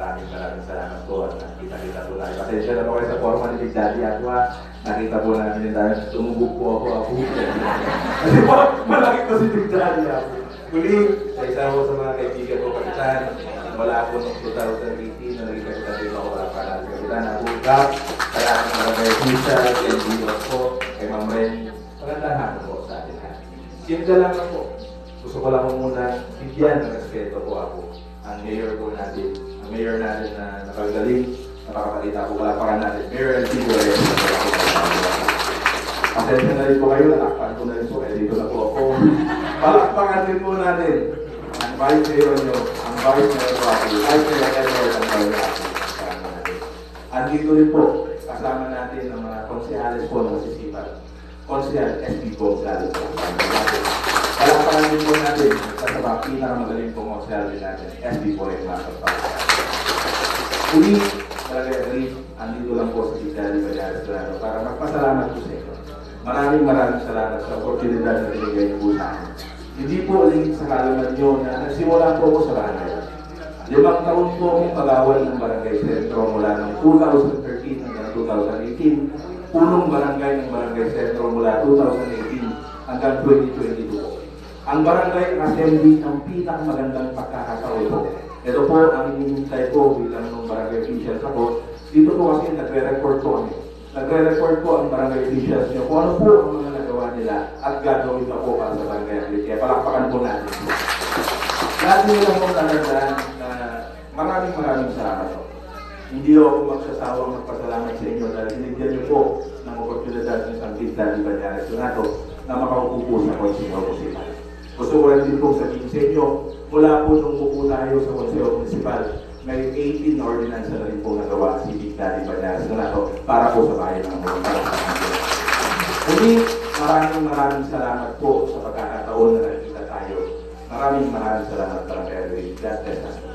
Maraming maraming salamat po at nakita-kita po tayo. Pasensya na po kayo sa forma ni Big Daddy Aqua. Nakita po namin yung tayo. Tumubog po ako ako. Kasi po, malaki po si Big Daddy Aqua. Muli, sa isa ko sa mga kaibigan ko kapitan, wala po noong 2018 na naging kapitan din ako para para sa kapitan. Ako Gap, kaya ang mga kay Lisa, kay Dios po, kay Ma'am Ren. Magandang hapon po sa atin. Simple lang po. Gusto ko lang po muna bigyan ng respeto po ako ang mayor po natin, mayor natin na nakagaling, nakakabalita po palapakan natin, Mayor LT Guerrero. Pasensya na rin po kayo, nakakpan ko na rin po, eh dito na po ako. Palakpakan din po natin ang vice mayor nyo, ang vice mayor ako, vice mayor Edward ang mayor natin. Andito rin po, kasama natin ang mga konsehales po ng masisipan. Konsehal SP po. Palakpakan din po natin sa sa mga pinakamagaling pong konsehal din natin, SP po rin mga kapatid. Uli, talaga agree, andito lang po sa Italy Bayaras Dorado para magpasalamat po sa inyo. Maraming maraming salamat sa oportunidad na binigay po sa akin. Hindi po ulit sa kalaman nyo na nagsimula po ako sa barangay. Limang taon po akong pagawal ng barangay sentro mula ng 2013 hanggang 2018. Punong barangay ng barangay sentro mula 2018 hanggang 2022 po. Ang barangay assembly ang pinakamagandang pagkakataon po. Ito po ang hinihintay ko bilang ng barangay officials ako. Dito po kasi nagre-record po kami. Nagre-record po ang barangay officials nyo kung ano po ang mga nagawa nila at gagawin na po para sa barangay athlete. Kaya palakpakan po natin. Lahat nyo lang po tatandaan na maraming maraming salamat po. Hindi ako magsasawang magpasalamat sa inyo dahil binigyan niyo po ng oportunidad ng isang kita ni Banyares Donato na makaupo po sa Konseho Municipal. Gusto ko rin din sa inyo, mula po nung upo tayo sa Konseho Municipal, may 18 na ordinance na rin po nagawa si Big Daddy Banyares Donato para po sa bayan ng mga. Muli, maraming maraming salamat po sa pagkakataon na nakita tayo. Maraming maraming salamat para kay Erwin. God bless us.